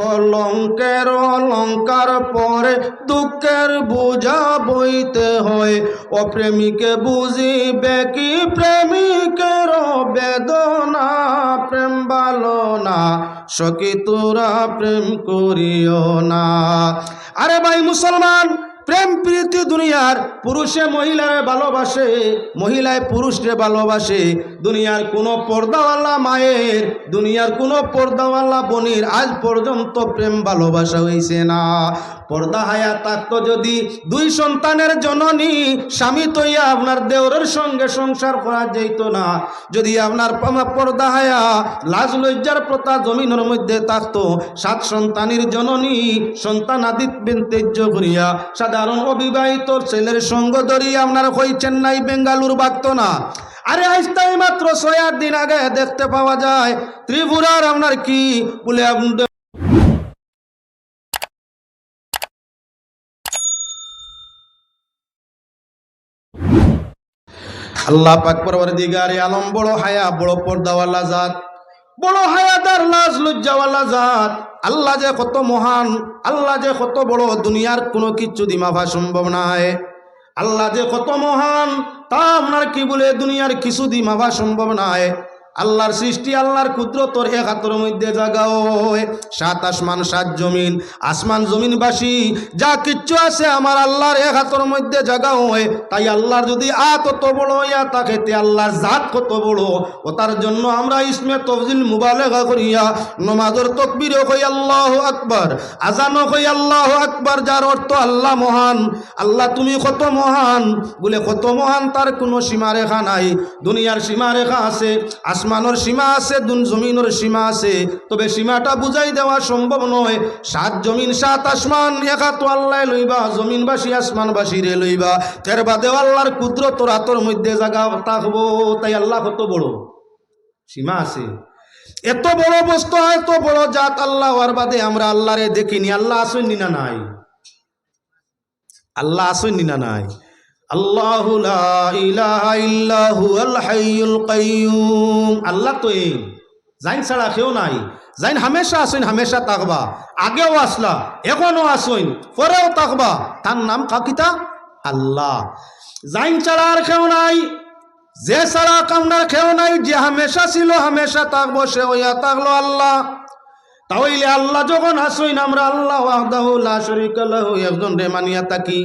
কলঙ্কের অলঙ্কার পরে দুঃখের বোঝা বইতে হয়। অপ্রেমিকে বুঝিবে কি, প্রেমিকের বেদনা, প্রেম ভালো না সখী তোরা প্রেম করিও না। আরে ভাই মুসলমান প্রেম প্রীতি দুনিয়ার পুরুষে মহিলারে ভালোবাসে, মহিলায় পুরুষরে ভালোবাসে। দুনিয়ার কোনো পর্দাওয়ালা মায়ের, দুনিয়ার কোনো পর্দাওয়ালা বোনের আজ পর্যন্ত প্রেম ভালোবাসা হয়েছে না। পর্দা হায়া থাকতো যদি দুই সন্তানের জননী স্বামী তৈয়া আপনার দেওরের সঙ্গে সংসার করা যেত না। যদি আপনার পর্দা হায়া লাজ লজ্জার প্রথা জমিনের মধ্যে থাকতো, সাত সন্তানের জননী সন্তান আদিত তেজ্য করিয়া সাধারণ অবিবাহিত ছেলের সঙ্গ ধরিয়া আপনার হই চেন্নাই, বেঙ্গালুর বাগত না। আরে আজ তাই মাত্র ছয়, আট দিন আগে দেখতে পাওয়া যায়, ত্রিপুরার আপনার কি বলে আল্লাহ পাক পরবর দিগারে আলম, বড় হায়া, বড় পর্দাওয়ালা জাত, বড় হায়াদার লাজ লজ্জাওয়ালা জাত। আল্লাহ যে কত মহান, আল্লাহ যে কত বড়, দুনিয়ার কোনো কিচ্ছু দিমাভা সম্ভব নয় আল্লাহ যে কত মহান, তা আপনার কি বলে দুনিয়ার কিছু দিমাভা সম্ভব নয় আল্লাহর সৃষ্টি, আল্লাহর কুদরতর এক হাতের মধ্যে জাগাও। সাত আসমান, সাত জমিন, আসমান জমিনবাসী, যা কিচ্ছু আছে আমার আল্লাহর এক হাতের মধ্যে জাগাও। তাই আল্লাহর যদি আ কত বড় ইয়া তাকে তে আল্লাহর জাত কত বড়? ও তার জন্য আমরা ইসমে তফজিল মুবালেগা করিয়া, নমাজর তকবির কই আল্লাহ আকবার আজানো কই আল্লাহ আকবার, যার অর্থ আল্লাহ মহান। আল্লাহ তুমি কত মহান? বলে কত মহান তার কোনো সীমারেখা নাই। দুনিয়ার সীমারেখা আছে আসমানোর সীমা আছে, দুন জমিনের সীমা আছে। তবে সীমাটা বুঝাই দেওয়া সম্ভব নয়। সাত জমিন, সাত আসমান একা আল্লাহ লইবা, জমিনবাসী আসমানবাসী রে লইবা। তের বাদে আল্লাহর কুদ্রত রাতর মধ্যে জায়গা থাকব, তাই আল্লাহ কত বড়? সীমা আছে। এত বড় বস্তু, এত বড় জাত আল্লাহ হওয়ার বাদে আমরা আল্লাহরে দেখিনি। আল্লাহ আসেননি না নাই? আল্লাহ আসেননি না নাই? আল্লাহ তো এই জাইন ছাড়া কেউ নাই। জাইন হামেশা আসেন হামেশা তাকবা। আগেও আসলা, এখনও আসইন, পরেও তাকবা। তার নাম কাকিতা আল্লাহ। জাইন ছাড়া আর কেউ নাই, যে ছাড়া কামনার কেউ নাই, যে হামেশা ছিল, হামেশা থাকব সে হইয়া থাকল আল্লাহ। তাহলে আল্লাহ যখন আসইন, আমরা আল্লাহ ওয়াহদাহু লা শারীকা একজন রে মানিয়া থাকি।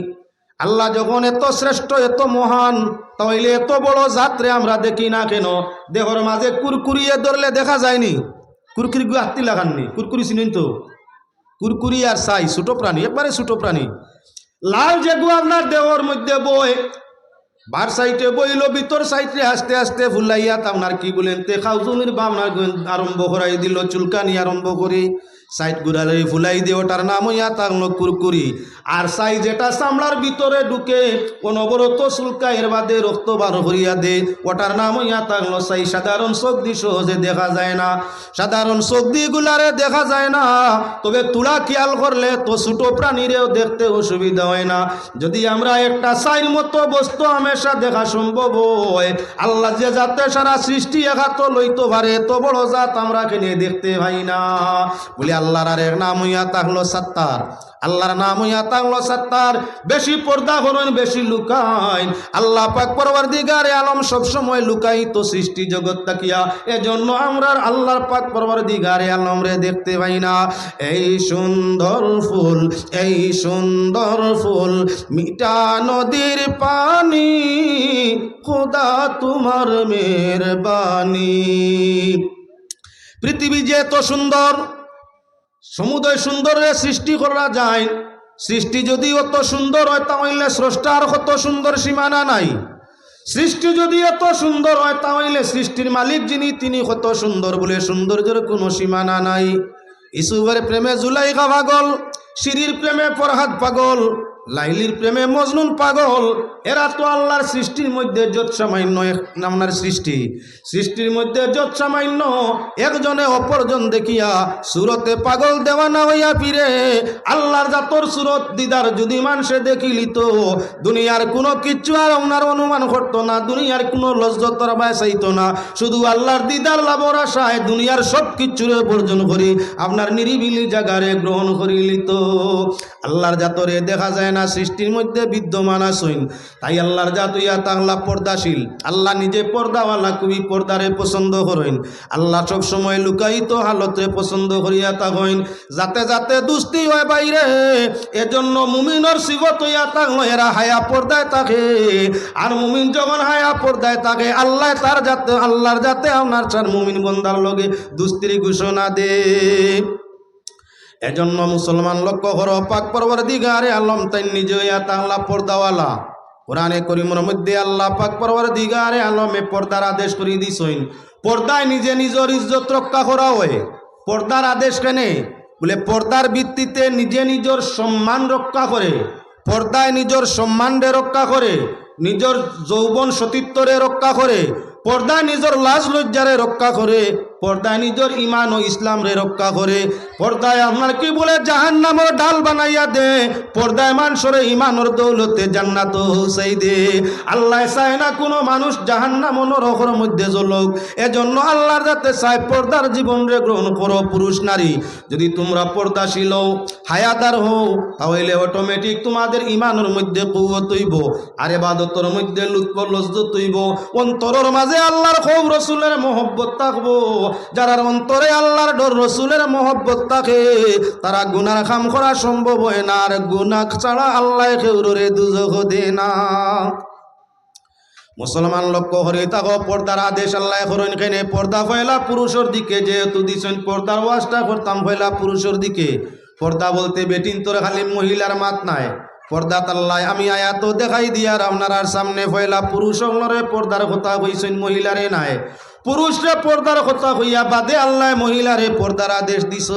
আল্লাহ যখন এত শ্রেষ্ঠ, এত মহান, তাহলে এত বড় যাত্রে আমরা দেখি না কেন? দেহর মাঝে কুরকুরিয়ে ধরলে দেখা যায়নি। কুরকুরি গু হাতি লাগাননি। কুরকুরি চিনেন তো? কুরকুরি আর সাই, ছোট প্রাণী, একবারে ছোট প্রাণী। লাল যেগু আপনার দেহর মধ্যে বই বার সাইডে বইল, ভিতর সাইডে আস্তে আস্তে ফুলাইয়া আপনার কি বলেন? তে খাউজুমির বামনার আরম্ভ করাই দিল, চুলকানি আরম্ভ করি। সাইড গুড়ালে ফুলাই দিয়ে ওটার নাম হইয়া তাগলো কুরকুরি। আর সাই যেটা চামড়ার ভিতরে ঢুকে, অনবরত চুলকাইয়ের বাদে রক্ত বার করিয়া দে। ওটার নাম হইয়া তাগলো সাই সাধারণ দি সহজে দেখা যায় না। সাধারণ দি গুলারে দেখা যায় না। তবে তুলা খেয়াল করলে তো ছোট প্রাণীরেও দেখতে অসুবিধা হয় না। যদি আমরা একটা সাইর মতো বস্তু হামেশা দেখা সম্ভব হয়, আল্লাহ যে যাতে সারা সৃষ্টি একাত লইতে পারে এত বড় জাত আমরা কেনে দেখতে পাই না। বলি আল্লাহর আর নাম হইয়া তাহলো সাত্তার। আল্লাহর নাম হইয়া তাহলো সাত্তার। বেশি পর্দা করুন বেশি লুকাইন। আল্লাহ পাক পরবার দিগারে আলম সবসময় লুকাই তো সৃষ্টি জগৎ তাকিয়া এজন্য আমরা আল্লাহর পাক পরবার দিগারে আলম রে দেখতে পাই না। এই সুন্দর ফুল, এই সুন্দর ফুল মিটা নদীর পানি, খোদা তোমার মেহরবানি। পৃথিবী যে এত সুন্দর সমুদয় সুন্দরের সৃষ্টি করা যায়। সৃষ্টি যদি অত সুন্দর হয়, তাহলে স্রষ্টার কত সুন্দর সীমানা নাই। সৃষ্টি যদি এত সুন্দর হয়, তাহলে সৃষ্টির মালিক যিনি, তিনি কত সুন্দর বলে সৌন্দর্যের কোনো সীমানা নাই। ইসুবের প্রেমে জুলাইকা পাগল, সিঁড়ির প্রেমে ফরহাদ পাগল। লাইলির প্রেমে মজনুন পাগল। এরা তো আল্লাহর সৃষ্টির মধ্যে যত সামান্য নামনার সৃষ্টি। সৃষ্টির মধ্যে যত সামান্য একজনে অপরজন দেখিয়া সুরতে পাগল দেওয়ানা হইয়া ফিরে। আল্লাহর জাতর সুরত দিদার যদি মানুষে দেখিলিত দুনিয়ার কোনো কিচ্ছু আর ওনার অনুমান করতো না, দুনিয়ার কোনো লজ্জতর বাসাইতো না। শুধু আল্লাহর দিদার লাভর আশায় দুনিয়ার সব কিচ্ছুর বর্জন করি, আপনার নিরিবিলি জাগারে গ্রহণ করিলিত আল্লাহর জাতরে দেখা যায় না সৃষ্টির মধ্যে বিদ্যমান আসইন তাই আল্লাহর জাত ইয়া পর্দাশীল। আল্লাহ নিজে পর্দাওয়ালা, খুবই পর্দারে পছন্দ করেন। আল্লাহ সব সময় লুকায়িত হালতে পছন্দ করিয়া তাকইন যাতে যাতে দুস্তি হয় বাইরে, এজন্য মুমিনর শিবত ইয়া এরা হায়া পর্দায় থাকে। আর মুমিন যখন হায়া পর্দায় থাকে, আল্লাহ তার যাতে আল্লাহর যাতে আপনার চার মুমিন বন্দার লগে দুস্তির ঘোষণা দে। এজন্য মুসলমান লক্ষ্য কর, পাক পরবর দিগারে আলম তাই নিজে আল্লাহ পর্দাওয়ালা। কোরআনে করিমর মধ্যে আল্লাহ পাক পরবর দিগারে আলমে পর্দার আদেশ করি দিছইন পর্দায় নিজে নিজের ইজ্জত রক্ষা করা হয়। পর্দার আদেশ কেনে? বলে, পর্দার ভিত্তিতে নিজে নিজের সম্মান রক্ষা করে। পর্দায় নিজের সম্মানরে রক্ষা করে, নিজের যৌবন সতীত্বরে রক্ষা করে। পর্দায় নিজের লাজ লজ্জারে রক্ষা করে। পর্দায় নিজের ইমান ও ইসলামরে রক্ষা করে। পর্দায় আপনার কি বলে? জাহান নামর ডাল বানাইয়া দে। পর্দায় মানুষরে ইমানর দৌলতে জান্নাত হুসাই দে আল্লাহ চায় না কোনো মানুষ জাহান নাম নরকর মধ্যে জ্বলক এজন্য আল্লাহর যাতে চায় পর্দার জীবন রে গ্রহণ করো পুরুষ নারী। যদি তোমরা পর্দাশীল হও, হায়াদার হও, তাহলে অটোমেটিক তোমাদের ইমানের মধ্যে কৌয়ত হইব, আর এবাদতর মধ্যে লুৎফ লজ্জত হইব। অন্তরের মাঝে আল্লাহর খৌ রসুলের মহব্বত থাকব। যারা অন্তরে আল্লাহর ডর রসুলের মহব্বত থাকে, তারা গুনার খাম করা সম্ভব হয় না, আর গুনা ছাড়া আল্লাহ কেউরে দুজখ দে না। মুসলমান লক্ষ্য হরে তাক, পর্দার আদেশ আল্লাহ করেন কেনে, পর্দা ফয়লা পুরুষের দিকে, যেহেতু দিছেন পর্দার ওয়াজটা করতাম ফয়লা পুরুষের দিকে। পর্দা বলতে বেটিন তোর খালি মহিলার মাত নাই। পর্দা তাল্লাই আমি আয়াত দেখাই দিয়ার আপনার সামনে ফয়লা পুরুষ অন্যরে পর্দার কথা কইছেন মহিলারে নাই। পুরুষরে পর্দার কথা হইয়া বাদে আল্লাহ মহিলারে পর্দার আদেশ দিস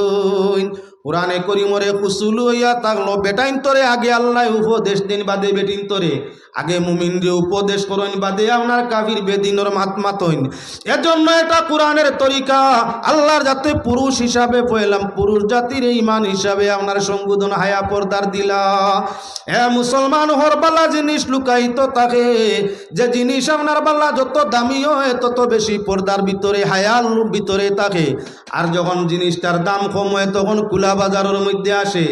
কোরআনে করিমরে কুসুল হইয়া তাকলো বেটাইন তোরে আগে আল্লাহ উপদেশ দিন, বাদে বেটিন তোরে। আগে মুমিন রে উপদেশ করেন, বাদে আপনার কাবির বেদিনর মাত মাতইন এজন্য এটা কোরআনের তরিকা। আল্লাহর যাতে পুরুষ হিসাবে পয়লাম পুরুষ জাতির ইমান হিসাবে আপনার সম্বোধন হায়া পর্দার দিলা। এ মুসলমান হর বালা জিনিস লুকাইত থাকে। যে জিনিস আপনার বালা যত দামি হয়, তত বেশি পর্দার ভিতরে, হায়াল ভিতরে থাকে। আর যখন জিনিসটার দাম কম হয়, তখন কুলা বাজারের মধ্যে আসে।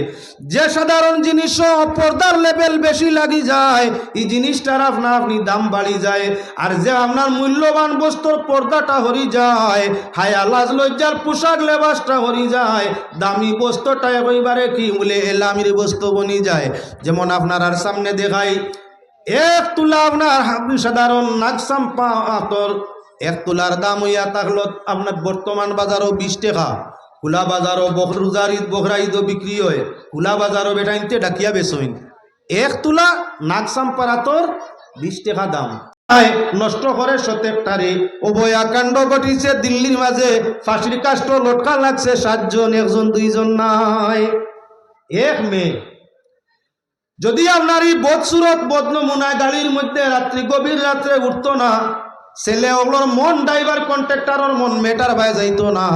যে সাধারণ জিনিস পর্দার লেভেল বেশি লাগি যায়, এই জিনিসটার আপনার আপনি দাম বাড়ি যায়। আর যে আপনার মূল্যবান বস্তুর পর্দাটা হরি যায়, হায়া লাজ লজ্জার পোশাক লেবাসটা হরি যায়। দামি বস্তুটা এবারে কি বলে, এলামির বস্তু বনি যায়। যেমন আপনার আর সামনে দেখাই, এক তুলা আপনার সাধারণ নাকসাম পাতর এক তুলার দাম হইয়া থাকল আপনার বর্তমান বাজারও বিশ টাকা। কুলা বাজারও বখরুজার ঈদ বখরা ঈদও বিক্রি হয়। কুলা বাজারও বেটাইনতে ডাকিয়া বেসইন এক তুলা নাকসাম পারাতর বিশ টাকা দাম। নষ্ট করে সতেকটারে অভয়াকাণ্ড ঘটিছে দিল্লির মাঝে। ফাঁসির কাষ্ট লটকা লাগছে সাতজন, একজন, দুইজন নাই। এক মেয়ে। যদি আপনার এই বদসুরত বদনমুনায় গাড়ির মধ্যে রাত্রি, গভীর রাত্রে উঠতো না, ছেলে ওগুলোর মন ড্রাইভার কন্ট্রাক্টারের মন মেটার ভাই যাইতো না।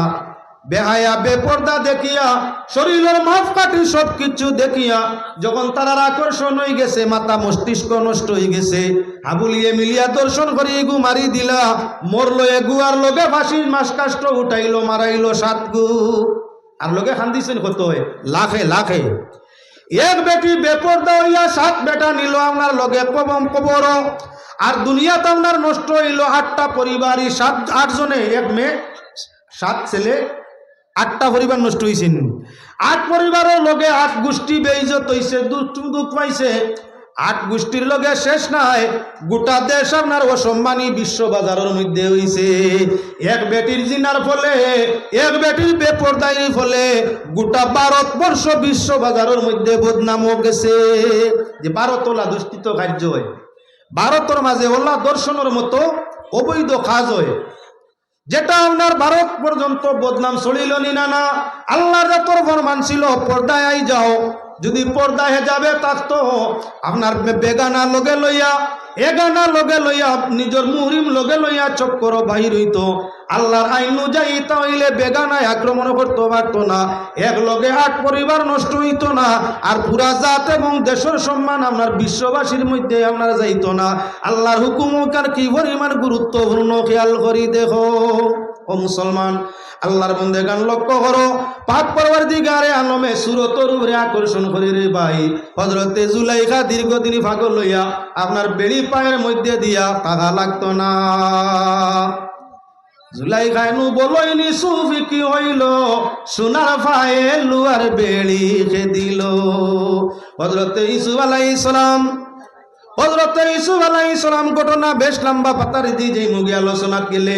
বেহায়া, বেপর্দা দেখিয়া, শরীরের মাফ কাটি সব কিছু দেখিয়া যখন তারার আকর্ষণ হয়ে গেছে, মাথা মস্তিষ্ক নষ্ট হয়ে গেছে, হাবুলিয়ে মিলিয়া দর্শন করে এগু মারি দিলা, মরলো এগু আর লগে ফাঁসির মাস কাষ্ট উঠাইলো, মারাইলো সাত গু। আর লগে খান্দিছেন কত হয়? লাখে লাখে। এক বেটি বেপর্দা হইয়া সাত বেটা নিল আপনার লগে কবম কবর। আর দুনিয়াতে আপনার নষ্ট হইল আটটা পরিবারই, সাত, আটজনে, এক মেয়ে, সাত ছেলে আটটা পরিবার নষ্ট হয়েছেন আট পরিবারের লগে আট গোষ্ঠী বেইজত হইছে দুঃখ পাইছে। আট গোষ্ঠীর লগে শেষ নাই, গোটা দেশ আপনার অসম্মানী বিশ্ব বাজারের মধ্যে হইছে। এক বেটির জিনার ফলে, এক বেটির বেপরদাইর ফলে গোটা ভারতবর্ষ বিশ্ব বাজারের মধ্যে বদনামও গেছে। যে ভারতলা দুষ্কৃত কার্য হয়, ভারতের মাঝে ওলা দর্শনের মতো অবৈধ কাজ হয়। যেটা আপনার ভারত পর্যন্ত বদনাম চলিল নি না আল্লাহর যত ফরমান ছিল পর্দায় যাও। যদি পর্দা হেজাবে থাকতো আপনার বেগানা লগে লইয়া, এগানা লগে লইয়া, নিজের মুহরিম লগে লইয়া চক্কর বাহির হইত। আল্লাহর আইন অনুযায়ী তাইলে বেগানায় আক্রমণ করতে পারতো না। এক লগে আট পরিবার নষ্ট হইত না। আর পুরা জাত এবং দেশের সম্মান আপনার বিশ্ববাসীর মধ্যে আপনার যাইত না। আল্লাহর হুকুম কি পরিমাণ গুরুত্বপূর্ণ খেয়াল করি দেখো। ও মুসলমান, আল্লাহর বন্দে গান লক্ষ্য করো। পাক পরবার দিগারে আলমে সুরতর উপরে আকর্ষণ করি রে ভাই। হজরতে জুলাইখা দীর্ঘদিন ফাগল লইয়া আপনার বেড়ি পায়ের মধ্যে দিয়া টাকা লাগতো না। জুলাই খাইনু বলইনি সুফি কি হইল, সোনার ফায়ে লুয়ার বেড়ি খে দিল। হজরতে ইসু আলাই ইসলাম হজরতে ইসু আলাই ইসলাম ঘটনা বেশ লম্বা পাতার দি যেই মুগে আলোচনা কেলে।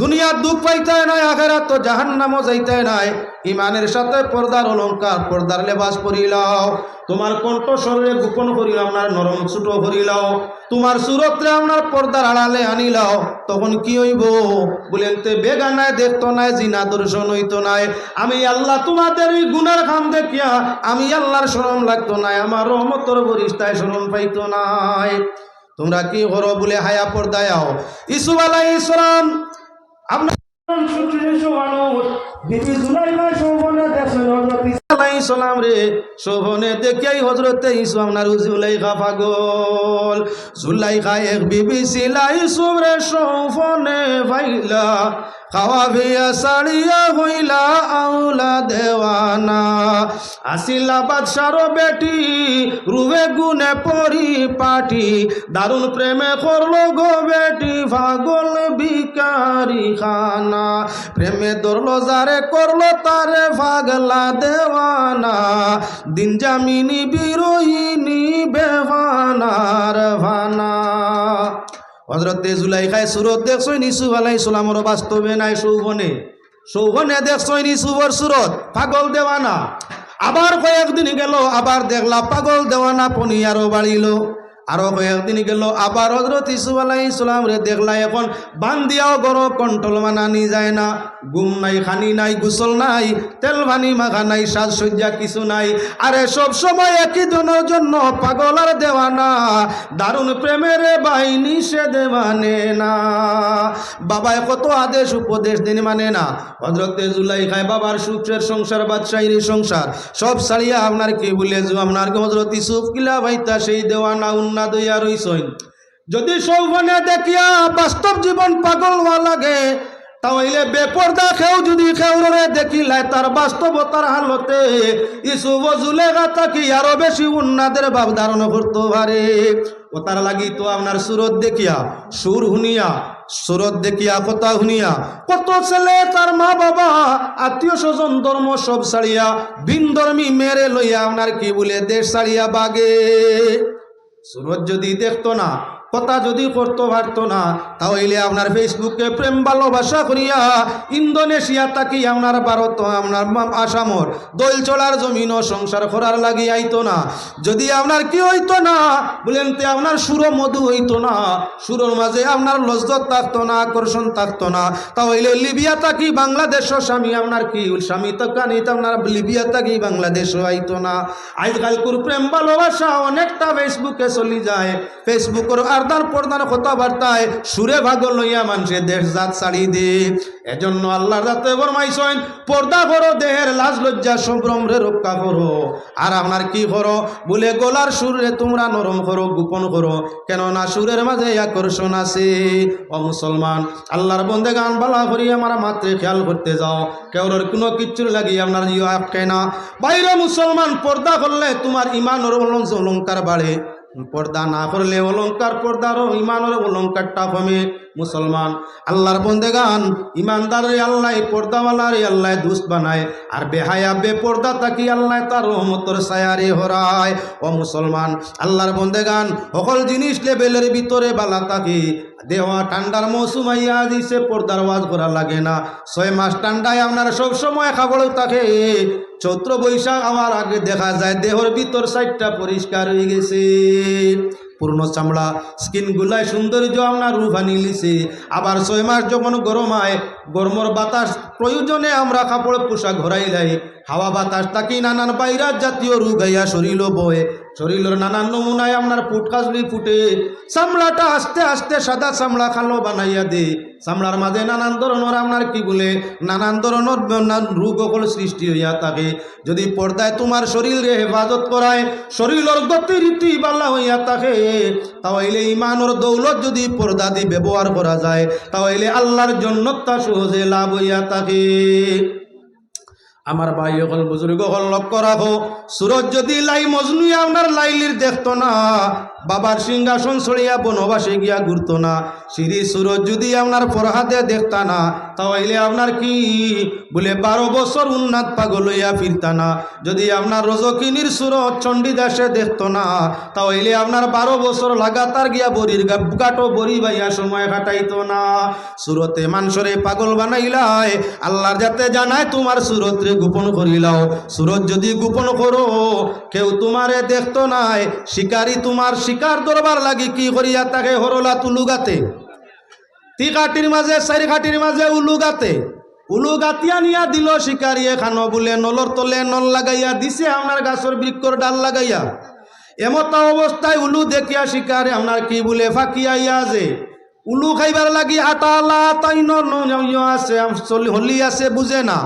দুনিয়ার দুঃখ পাইতে নাই, আখেরাত তো জাহান নামও যাইতে নাই। ইমানের সাথে পর্দার অলঙ্কার পর্দার লেবাস পরিলাও তোমার কণ্ঠ শরীরে গোপন করিলাও আপনার নরম ছোট করিলাও তোমার সুরতরে আপনার পর্দার আড়ালে আনিলাও তখন কি হইব? বলেন তে বেগা নাই, দেখতো নাই, জিনা দর্শন হইতো নাই। আমি আল্লাহ তোমাদের এই গুনার খাম দেখিয়া, আমি আল্লাহর শরম লাগতো নাই, আমার রহমতর বরিষ্ঠায় শরম পাইতো নাই। তোমরা কি করো বলে হায়া পর্দায় আও। ইসুফ আলাই ইসলাম আলাইহিস সালাম রে, শোভনে দেখিয়াই হযরত ইসু আপনার জুলাইখা পাগল। জুলাইখা এক বিবি সিলাই সুরে শোভনে ভাইলা খাওয়া ভিয়া সাড়িয়া হইলা আউলা দেওয়ানা। আসিলা বাদশার বেটি রুবে গুনে পরি পাটি দারুণ প্রেমে করল গো বেটি, পাগল বিকারি খানা প্রেমে ধরলো, যারে করল তারে পাগলা দেওয়ানা। দিন জামিনী বিরোহিনী বেভানার ভানা। হজরতে জুলাইখায় সুরত দেখছই নিসু ভালাই সালামর বাস্তবে নাই সৌবনে সৌবনে দেখছই নিসুবর সুরত, পাগল দেওয়ানা। আবার কয়েকদিন গেল, আবার দেখলা পাগল দেওয়ানা পনি আরও বাড়িল। আরও কয়েকদিন গেল, আবার হজরত ইসুফ আলাই ইসলাম রে দেখলাই এখন, বান্দিয়াও গর কন্ট্রোল মানানি যায় না। গুম নাই, খানি নাই, গুসল নাই, তেল ভানি মাখা নাই, সাজসজ্জা কিছু নাই। আরে সব সময় একই জনের জন্য পাগল আর দেওয়ানা, দারুণ প্রেমের বাই নিষেধ মানে না। বাবায় কত আদেশ, উপদেশ দিন মানে না। হজরতে জুলাই খায় বাবার সুখের সংসার, বাদশাহীর সংসার, সব ছাড়িয়া আপনার কি বলে যে আপনার হজরত ইসুফ কিলা ভাইতা সেই দেওয়ানা উন্না দইয়া রইসইন যদি সৌবনে দেখিয়া বাস্তব জীবন পাগল হওয়া লাগে, তাহলে বেপর্দা খেও যদি খেউরে দেখিলাই তার বাস্তবতার হালতে ইসু বজুলে গাতা কি আরও বেশি উন্নাদের ভাব ধারণ করতে পারে। ও তার লাগি তো আপনার সুরত দেখিয়া সুর হুনিয়া সুরত দেখিয়া, কথা শুনিয়া, কত ছেলে তার মা বাবা আত্মীয় স্বজন ধর্ম সব ছাড়িয়া ভিন ধর্মী মেরে লইয়া আপনার কি বলে দেশ ছাড়িয়া বাগে। সুরত যদি দেখতো না কথা যদি করতে পারতো না, তাহলে আপনার ফেসবুকে প্রেম ভালোবাসা করিয়া ইন্দোনেশিয়া তাকি আপনার ভারত, আপনার আসামর দইল চলার জমিন সংসার করার লাগি আইতো না। যদি আপনার কি হইতো না, বলেন তে আপনার সুর মধু হইতো না, সুরর মাঝে আপনার লজ্জত থাকতো না, আকর্ষণ থাকতো না, তাহলে লিবিয়া তাকি বাংলাদেশ স্বামী আপনার কি? স্বামী তো কানি তো আপনার লিবিয়া তাকি বাংলাদেশ আইতো না। আজকালকুর প্রেম ভালোবাসা অনেকটা ফেসবুকে চলি যায়। ফেসবুকের আর্দার পর্দার কথাবার্তায় সুরে ভাগ লইয়া মানুষের দেশ জাত ছাড়ি দে। এজন্য আল্লাহর রাতে বরমাইছেন পর্দা করো, দেহের লাজ লজ্জা সম্ভ্রমরে রক্ষা করো। আর আপনার কি করো? বলে, গলার সুরে তোমরা নরম করো, গোপন করো। কেননা সুরের মাঝে আকর্ষণ আছে। ও মুসলমান, আল্লাহর বন্দে গান বালা করি আমার মাত্রে খেয়াল করতে যাও। কেউর কোনো কিচ্ছুর লাগি আপনার ইয়ে আটকে না। বাইরে মুসলমান, পর্দা করলে তোমার ইমানের অলঙ্কার বাড়ে। পর্দা না করলে অলঙ্কার পর্দার ইমানের অলঙ্কারটা কমে মুসলমান। আল্লাহর বন্দেগান ইমানদার আল্লাহ পর্দাওয়ালার আল্লাহ দুষ্ট বানায়। আর বেহায়া বে পর্দা তাকি আল্লাহ তার রহমতর সায়ারে হরায়। ও মুসলমান, আল্লাহর বন্দেগান, সকল জিনিস লেভেলের ভিতরে বালা তাকি। দেওয়া ঠান্ডার মৌসুম আইয়া দিছে পর্দার ওয়াজ করা লাগে না। ছয় মাস ঠান্ডায় আপনার সবসময় সময় খাবড় থাকে চৈত্র বৈশাখ আমার আগে দেখা যায়, দেহর ভিতর সাইডটা পরিষ্কার হয়ে গেছে। পূর্ণ চামড়া। স্কিন গুলাই সৌন্দর্য আমরা আনি লিছে আবার ছয় মাস যখন গরম হয় গরমর বাতাস প্রয়োজনে আমরা কাপড় পোশাক ঘোরাই লাই। হাওয়া বাতাস তাকে নানান বাইরার জাতীয় রোগ হইয়া শরীর বয়ে। শরীরের নানান নমুনায় আপনার ফুট কাজলি ফুটে। চামড়াটা আস্তে আস্তে সাদা চামড়া খালো বানাইয়া দে। চামড়ার মাঝে নানান ধরনের আপনার কি বলে, নানান ধরনের রোগ অকল সৃষ্টি হইয়া থাকে। যদি পর্দায় তোমার শরীরে হেফাজত করায়, শরীরের গতি রীতি বাল্লা হইয়া থাকে, তাহলে ইমানোর দৌলত যদি পর্দা দিয়ে ব্যবহার করা যায়, তাহলে আল্লাহর জন্য তা সহজে লাভ হইয়া থাকে। আমার ভাই অকল বুজুর্গ অকল লক্ষ্য রাখো। সুরজ যদি লাই মজনুয়া আপনার লাইলির দেখতো না। বাবার সিংহাসন ছড়িয়া বনবাসে গিয়া ঘুরত না। সিঁড়ি সুরজ যদি আপনার ফরহাদে দেখতা না, তাহলে আপনার কি? বলে বারো বছর উন্নাত পাগল হইয়া ফিরতা না। যদি আপনার রজকিনীর সুরজ চণ্ডীদাসে দেখত না, তাহলে আপনার বারো বছর লাগাতার গিয়া বরির গাটো বরি বাইয়া সময় কাটাইতো না। সুরতে মানসরে পাগল বানাইলাই, আল্লাহর যাতে জানায় তোমার সুরতরে গোপন করিলাও। সুরত যদি গোপন করো, কেউ তোমারে দেখতো নাই, শিকারি তোমার দরবার লাগি কি করিয়া তাকে হরলা তুলুগাতে? তি কাটির মাঝে চারি কাটির মাঝে উলুগাতে। উলু গাতিয়া নিয়া দিল শিকারি এখানো বলে নলর তলে নল লাগাইয়া দিছে আপনার গাছর বৃক্ষর ডাল লাগাইয়া। এমতা অবস্থায় উলু দেখিয়া শিকারে আপনার কি বলে, ফাঁকিয়াইয়া যে। উলু খাইবার লাগি আটালা তাই আছে চলি হলি আছে বুঝে না।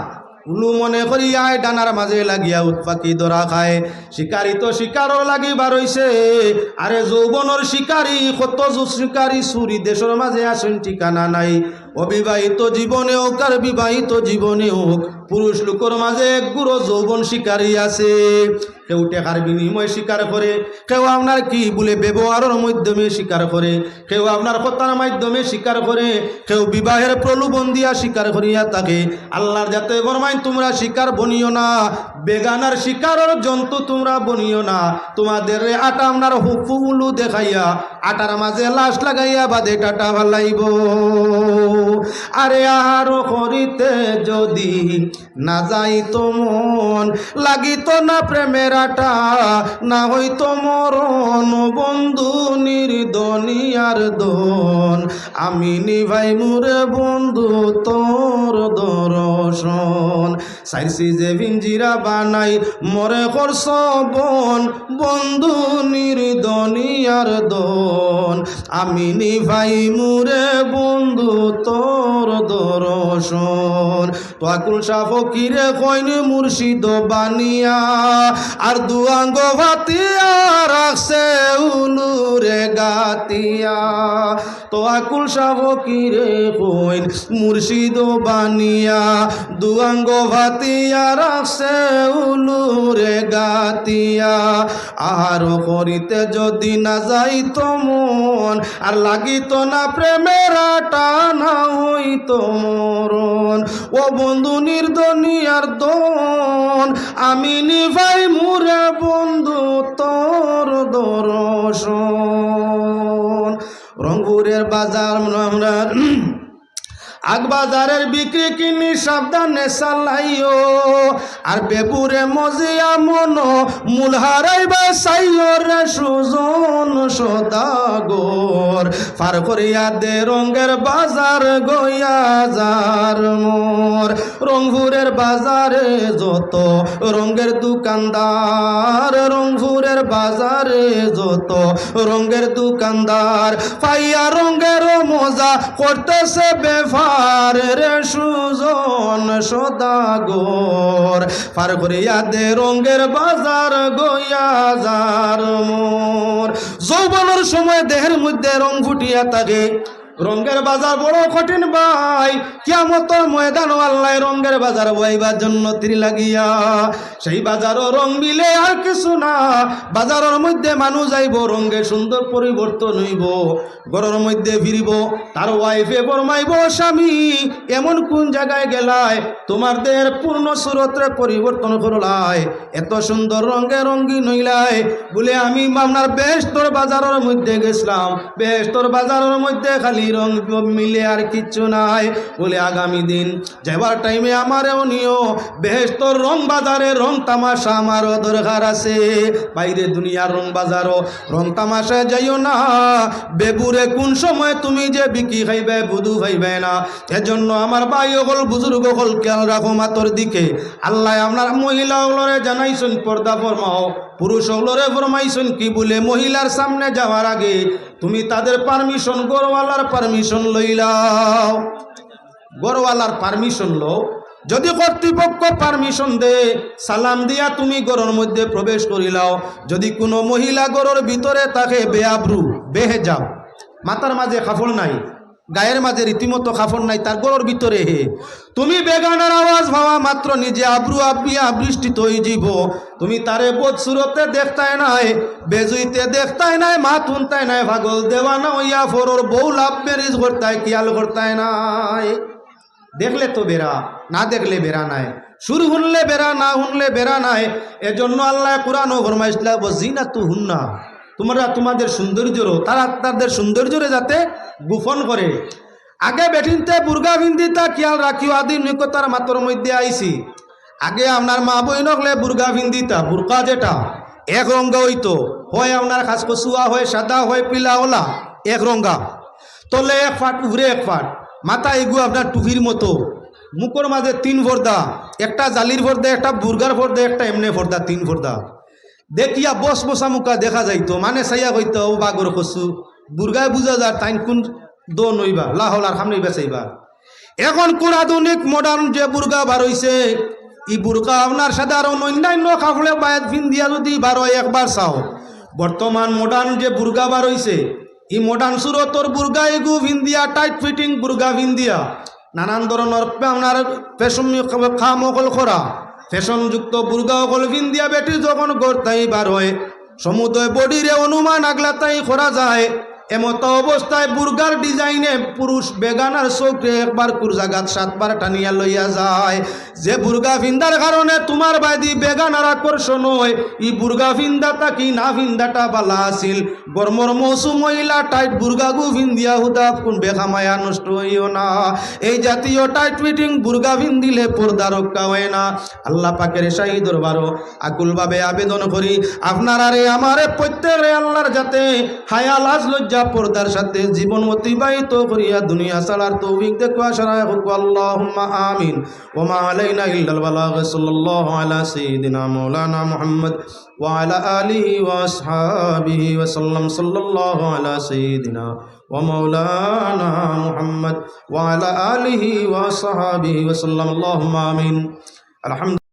উলু মনে করি আয় ডানার মাঝে লাগিয়া উৎপাকি ধরা খায়। শিকারি তো শিকারও লাগিবার হইছে আরে যৌবনের শিকারি, কত শিকারি সুরি দেশের মাঝে আসেন ঠিকানা নাই। অবিবাহিত জীবনে হোক আর বিবাহিত জীবনে হোক, পুরুষ লোকের মাঝে এক গুঁড়ো যৌবন শিকারী আছে। কেউ টেকার বিনিময় স্বীকার করে, কেউ আপনার কি বলে ব্যবহারের মাধ্যমে স্বীকার করে, কেউ আপনার কথার মাধ্যমে স্বীকার করে, কেউ বিবাহের প্রলোভন দিয়া স্বীকার করিয়া থাকে। আল্লাহর যাতে বরমাইন তোমরা শিকার বনিও না, বেগানার শিকারের জন্তু তোমরা বনিও না। তোমাদের আটা আপনার হুফুলু দেখাইয়া, আটার মাঝে লাশ লাগাইয়া বাদে টাটা ভালাইব। আরে আরও করিতে যদি না যাইত মন, লাগিত না প্রেমের আটা, না হইতো মরণ বন্ধু নির্দনিয়ার দন। আমি নিভাই মুরে বন্ধু তোর দর্শন। সাইসি যে ভিঞ্জিরা বানাই, মরে করছ বন, বন্ধু নির্দনিয়ার দন। আমি নিভাই মুরে বন্ধু তোর তো আকুল শাহ ফকিরে কইনি মুর্শিদ বানিয়া, আর দুয়াঙ্গ ভাতিয়া রাখছে উলুরে গাতিয়া। তো আকুল শাহ ফকিরে কইন মুর্শিদ বানিয়া, দুয়াঙ্গ ভাতিয়া রাখছে উলুরে গাতিয়া। আর করিতে যদি না যাইত মন, আর লাগিত না প্রেমের টানা হইত মরণ। ও বন্ধু নির্দনিয়ার দন। আমি নিভাই মুরে বন্ধু তোর দর্শন। রংপুরের বাজার আমরা আগবাজারের বিক্রি কিনি, সাবধানে চালাইও। আর বেপুরে মজিয়া মন মূল হারাইবা সাইও রে সুজন সদাগর। পার করিয়া দে রঙ্গের বাজার, গইয়া যার মোর। রংপুরের বাজারে যত রঙ্গের দোকানদার, রংপুরের বাজারে যত রঙ্গের দোকানদার। পাইয়া রঙ্গের মজা করতেছে বেফার রে সুজন সদাগর, পার করিয়া দে রঙ্গের বাজার গইয়া যার মোর। যৌবনের সময় দেহের মধ্যে রং ফুটিয়া থাকে। রঙ্গের বাজার বড় কঠিন ভাই। কিয়ামতর ময়দান আল্লাহ রঙ্গের বাজার বইবার জন্য তীর লাগিয়া। সেই বাজারও রং মিলে আর কিছু না। বাজারের মধ্যে মানুষ যাইব, রঙ্গে সুন্দর পরিবর্তন হইব। ঘরের মধ্যে ফিরিব, তার ওয়াইফে বরমাইব স্বামী, এমন কোন জায়গায় গেলায় তোমার পূর্ণ সুরত্রে পরিবর্তন করলায় এত সুন্দর রঙে রঙ্গিন হইলায় বলে আমি আপনার বেশ তোর বাজারের মধ্যে গেছিলাম। বেশ তোর বাজারের মধ্যে খালি রং মিলে আর কিচ্ছু নাই। বলে আগামী দিন যাবার টাইমে আমারও নিও। বেহেস্তর রং বাজারে রং তামাশা আমারও দরকার আছে। বাইরে দুনিয়ার রং বাজারও রং তামাশায় যাইও না। বেগুরে কোন সময় তুমি যে বিকি খাইবে বুধু খাইবে না। এজন্য আমার ভাই হল, বুজুর্গ হল, খেয়াল রাখো মাতর দিকে। আল্লাহ আপনার মহিলা হলরে জানাইছেন, পর্দা ফরমাও। পুরুষ হলরে ফরমাইছেন, কি বলে? মহিলার সামনে যাওয়ার আগে তুমি তাদের পারমিশন গরওয়ালার পারমিশন লইলাও গরওয়ালার পারমিশন লও। যদি কর্তৃপক্ষ পারমিশন দে, সালাম দিয়া তুমি গরর মধ্যে প্রবেশ করিলাও যদি কোনো মহিলা গরর ভিতরে তাকে বেআব্রু বেহে যাও মাথার মাঝে খাফল নাই গায়ের মাঝে রীতিমতো কাফড় নাই, তার গরর ভিতরে হে। তুমি বেগানার আওয়াজ ভাবা মাত্র নিজে আব্রু আব্বিয়া বৃষ্টিত হয়ে যাব তুমি তারে বোধ সুরতে দেখতাই নাই, বেজুইতে দেখতাই নাই মা তুনতাই নাই ভাগল দেওয়ানা হইয়া ফরোর বউ লাভ মেরিজ করতাই কিয়াল করতাই নাই। দেখলে তো বেড়া, না দেখলে বেড়া নাই। সুর শুনলে বেড়া, না শুনলে বেড়া নাই। এজন্য আল্লাহ কোরআন ফরমাইছিলা জিনা তু হুন্না তোমরা তোমাদের সৌন্দর্যরও তারা তাদের সৌন্দর্যরে যাতে গোপন করে। আগে বেঠিনতে বুর্গা ভিন্দিতা খেয়াল রাখিও, আদি নিকতার মাতর মধ্যে আইসি আগে আপনার মা বই নকলে বুর্গা ভিন্দিতা, বুর্কা যেটা, এক রঙ্গা হইতো। হয় আপনার খাস কচুয়া হয় সাদা, হয় পিলা ওলা, এক রঙ্গা। তলে এক ফাট উভরে এক ফাট। মাথা এগু আপনার টুপির মতো। মুখর মাঝে তিন ফর্দা, একটা জালির ফর্দা, একটা বুর্গার ফর্দা, একটা এমনে ফর্দা, তিন ফর্দা। দেখিয়া বস বসা মুখা দেখা যাইতো মানে চাইয়া কইতো, ও বাগর কচু বুর্গায় বুঝা যায় তাইন কোন দো নইবা লাহলার সামনে বেচাইবা? এখন কোন আধুনিক মডার্ন যে বুর্গা বার হইছে ই বুর্গা আপনার সাধারণ অন্যান্য কাপড়ে বায়াত ফিন দিয়া যদি বার একবার চাও বর্তমান মডার্ন যে বুর্গা বার হইছে ই মডার্ন সুরতর বুর্গা এগু ভিন্দিয়া টাইট ফিটিং বুর্গা ভিন্দিয়া নানান ধরনের আপনার ফ্যাশন খাম অকল করা ফ্যাশনযুক্ত বুর্গা কলফিন দিয়া বেটি যখন গড়তাই বার হয়, সমুদয় বডিরে অনুমান আগলাতাই করা যায়। এমত অবস্থায় বুর্গার ডিজাইনে পুরুষ বেগানার চোখে একবার কুরজাগাত সাতবার টানিয়া লইয়া যায়। যে বুর্গা ফিন্দার কারণে তোমার বাইদি বেগানার আকর্ষণ হয়, ই বুর্গা ফিন্দাটা কি না ফিন্দাটা বালা আছিল। গরমর মৌসুম মহিলা টাইট বুর্গা গু ফিন্দিয়া হুদা কোন বেখামায়া নষ্ট হইও না। এই জাতীয় টাইট ফিটিং বুর্গা ফিন্দিলে পর্দা রক্ষা হয় না। আল্লাহ পাকের শাহী দরবারও আকুলভাবে আবেদন করি আপনার আরে আমারে প্রত্যেকে আল্লাহর যাতে হায়াল আজ লজ্জা পর্দার সাথে জীবন অতিবাহিত করিয়া দুনিয়া ছাড়ার তৌফিক দেখো আশারায় হোক আল্লাহুম্মা আমিন। ওমা আলাইনা ইল্লাল বালাগ, সাল্লাল্লাহু আলা সাইয়্যিদিনা মাওলানা মুহাম্মদ ওয়া আলা আলিহি ওয়া আসহাবিহি ওয়া সাল্লাম, সাল্লাল্লাহু আলা সাইয়্যিদিনা ওয়া মাওলানা মুহাম্মদ ওয়া আলা আলিহি ওয়া আসহাবিহি ওয়া সাল্লাম। আল্লাহুম্মা আমিন। আলহামদুলিল্লাহ।